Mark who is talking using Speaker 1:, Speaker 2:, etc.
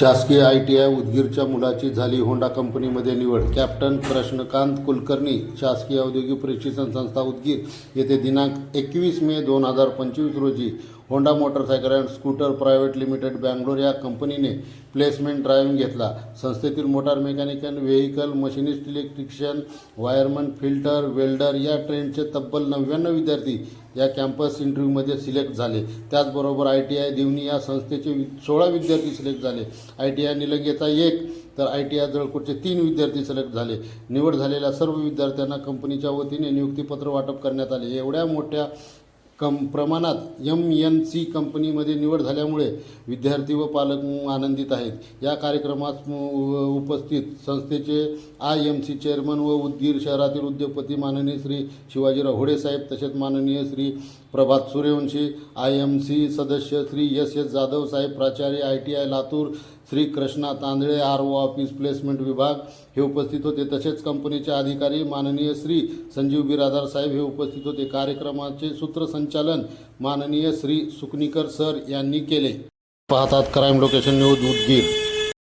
Speaker 1: शासकीय I T I उदगीरच्या मुलाची झाली होंडा कंपनीमध्ये निवड. कॅप्टन कृष्णकांत कुलकर्णी शासकीय औद्योगिक प्रशिक्षण संस्था उदगीर येथे दिनांक एकवीस मे दोन हजार पंचवीस रोजी Honda motorcycle and scooter private limited Bangalore या कंपनीने प्लेसमेंट ड्रायव्हिंग घेतला. संस्थेतील motor mechanical vehicle machinist electrician wireman fitter welder या ट्रेनचे तब्बल नव्याण्णव विद्यार्थी या कॅम्पस इंटरव्ह्यूमध्ये सिलेक्ट झाले. त्याचबरोबर आय टी आय देवणी या संस्थेचे सोळा विद्यार्थी सिलेक्ट झाले. आय टी आय निलंगेचा एक तर आय टी आय जळकोटचे तीन विद्यार्थी सिलेक्ट झाले. निवड झालेल्या सर्व विद्यार्थ्यांना कंपनीच्या वतीने नियुक्तीपत्र वाटप करण्यात आले. एवढ्या मोठ्या कम प्रमाणात एम एन सी कंपनीमध्ये निवड झाल्यामुळे विद्यार्थी व पालक आनंदित आहेत. या कार्यक्रमात उपस्थित संस्थेचे आय एम सी चेअरमन व उदगीर शहरातील उद्योगपती माननीय श्री शिवाजीराव होडे साहेब तसेच माननीय Shri Prabhat Suryavanshi I M C सदस्य श्री एस एस जाधव साहेब प्राचार्य I T I Latur Shri Krishna Tandale R O office placement विभाग हे उपस्थित होते. तसेच कंपनीचे अधिकारी माननीय श्री संजीव बिरादार साहेब हे उपस्थित होते. कार्यक्रमाचे सूत्रसंचालन माननीय श्री सुकणीकर सर यांनी केले. पाहतात क्राईम लोकेशन न्यूज उदगीर